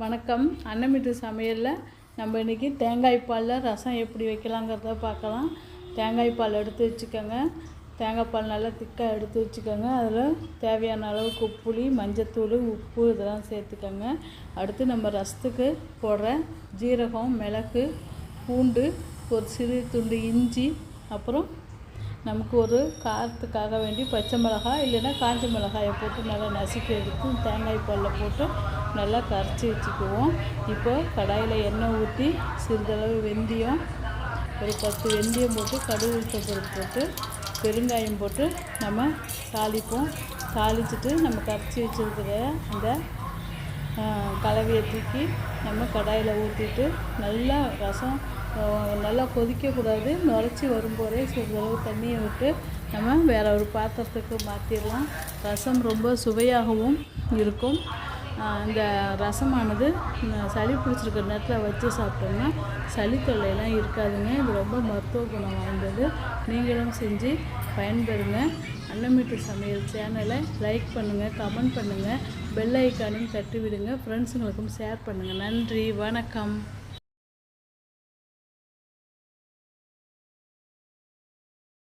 வணக்கம். அன்னமிட்டு சமையலில் நம்ம இன்றைக்கி தேங்காய் பாலில் ரசம் எப்படி வைக்கலாங்கிறத பார்க்கலாம். தேங்காய் பால் எடுத்து வச்சுக்கோங்க. தேங்காய் பால் நல்லா திக்காக எடுத்து வச்சுக்கோங்க. அதில் தேவையான அளவுக்கு புளி மஞ்சத்தூள் உப்பு இதெல்லாம் சேர்த்துக்கோங்க. அடுத்து நம்ம ரசத்துக்கு போடுற ஜீரகம் மிளகு பூண்டு ஒரு சிறு துண்டு இஞ்சி அப்புறம் நமக்கு ஒரு காரத்துக்காக வேண்டி பச்சை மிளகாய் இல்லைன்னா காஞ்ச மிளகாயை போட்டு நல்லா நசுக்கி எடுத்து தேங்காய் பாலில் போட்டு நல்லா கரைச்சி வச்சுக்குவோம். இப்போ கடாயில் எண்ணெய் ஊற்றி சிறிதளவு வெந்தயம் ஒரு பத்து வெந்தயம் போட்டு கடுகு உளுத்தப்பருப்பு போட்டு பெருங்காயம் போட்டு நம்ம தாளிப்போம். தாளிச்சிட்டு நம்ம கரைச்சி வச்சுருக்கிற அந்த கலவையை தூக்கி நம்ம கடாயில் ஊற்றிட்டு நல்லா ரசம் நல்லா கொதிக்கக்கூடாது. நுரைச்சி வரும்போதே சிறிதளவு தண்ணியை விட்டு நம்ம வேற ஒரு பாத்திரத்துக்கு மாற்றிடலாம் ரசம் ரொம்ப சுவையாகவும் இருக்கும். இந்த ரசமானது சளி பிடிச்சிருக்கிற நேரத்தில் வச்சு சாப்பிட்டோம்னா சளி தொல்லையெல்லாம் இருக்காதுங்க. இது ரொம்ப மருத்துவ குணம் வாய்ந்தது. நீங்களும் செஞ்சு பயன்பெறுங்க. அன்னமிட்டு சமையல் சேனலை லைக் பண்ணுங்கள் கமெண்ட் பண்ணுங்கள் பெல் ஐக்கானையும் தட்டி விடுங்க ஃப்ரெண்ட்ஸுங்களுக்கும் ஷேர் பண்ணுங்கள் நன்றி வணக்கம்.